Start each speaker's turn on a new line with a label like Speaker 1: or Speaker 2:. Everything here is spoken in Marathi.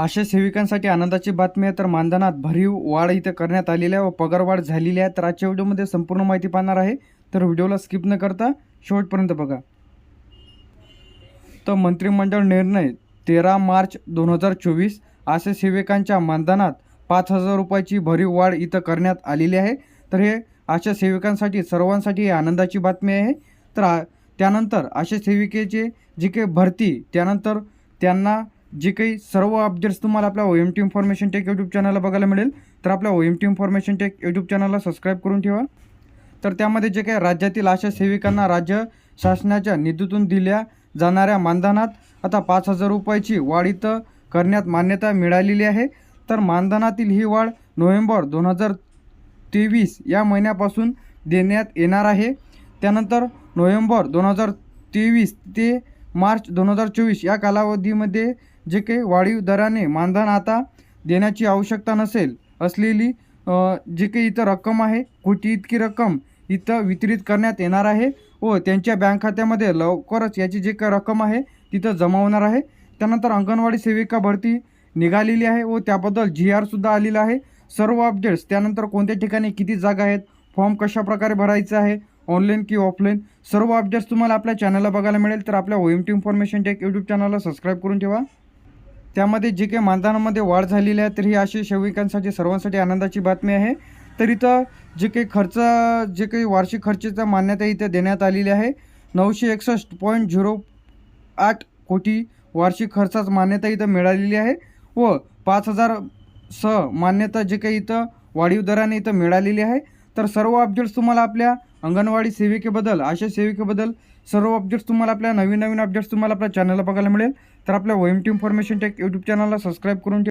Speaker 1: आशा सेविकांसाठी आनंदाची बातमी आहे. तर मानधनात भरीव वाढ इथं करण्यात आलेली आहे व पगारवाढ झालेली आहे. तर आजच्या व्हिडिओमध्ये संपूर्ण माहिती पाहणार आहे. तर व्हिडिओला स्किप न करता शेवटपर्यंत बघा. तर मंत्रिमंडळ निर्णय तेरा मार्च दोन हजार चोवीस असे सेविकांच्या मानधनात पाच हजार रुपयाची भरीव वाढ इथं करण्यात आलेली आहे. तर हे आशा सेविकांसाठी सर्वांसाठी ही आनंदाची बातमी आहे. तर आ- त्यानंतर आशा सेविकेचे जी काही भरती त्यानंतर त्यांना जे काही सर्व अपडेट्स तुम्हाला आपल्या O M T information tech YouTube चॅनलला बघायला मिळेल तर आपल्या O M T information tech YouTube चॅनलला सबस्क्राईब करून ठेवा. तर त्यामध्ये जे काही राज्यातील आशा सेविकांना राज्य शासनाच्या निधीतून दिल्या जाणाऱ्या मानधनात आता पाच हजार रुपयाची वाढ इथं करण्यात मान्यता मिळालेली आहे. तर मानधनातील ही वाढ नोव्हेंबर दोन हजार तेवीस या महिन्यापासून देण्यात येणार आहे. त्यानंतर नोव्हेंबर दोन हजार तेवीस ते मार्च दोन हजार चोवीस या कालावधीमध्ये जे काही वाढीव दराने मानधन आता देण्याची आवश्यकता नसेल असलेली जे काही इथं रक्कम आहे कोटी इतकी रक्कम इथं वितरित करण्यात येणार आहे व त्यांच्या बँक खात्यामध्ये लवकरच याची जे काही रक्कम आहे तिथं जमा होणार आहे. त्यानंतर अंगणवाडी सेविका भरती निघालेली आहे व त्याबद्दल जी आरसुद्धा आलेला आहे. सर्व अपडेट्स त्यानंतर कोणत्या ठिकाणी किती जागा आहेत फॉर्म कशाप्रकारे भरायचा आहे ऑनलाईन की ऑफलाईन सर्व अपडेट्स तुम्हाला आपल्या चॅनलला बघायला मिळेल. तर आपल्या O M T information tech YouTube चॅनलला सबस्क्राईब करून ठेवा. त्यामध्ये जे काही मानधनामध्ये वाढ झालेली आहे तर ही अशी सेविकांसाठी सर्वांसाठी आनंदाची बातमी आहे. तर इथं जे काही खर्च जे काही वार्षिक खर्चाचा मान्यता इथं देण्यात आलेली आहे. नऊशे एकसष्ट पॉईंट झिरो आठ कोटी वार्षिक खर्चाच मान्यता इथं मिळालेली आहे व पाच हजार सह मान्यता जे काही इथं वाढीव दराने इथं मिळालेली आहे. तर सर्व अपडेट्स तुम्हाला आपल्या अंगणवाडी सेविकेबद्दल आशा सेविकेबद्दल सर्व अपडेट्स तुम्हाला आपल्या नवीन नवीन अपडेट्स तुम्हाला आपल्या चॅनलला बघायला मिळेल. तर आपल्या O M T information tech YouTube चॅनलला सबस्क्राईब करून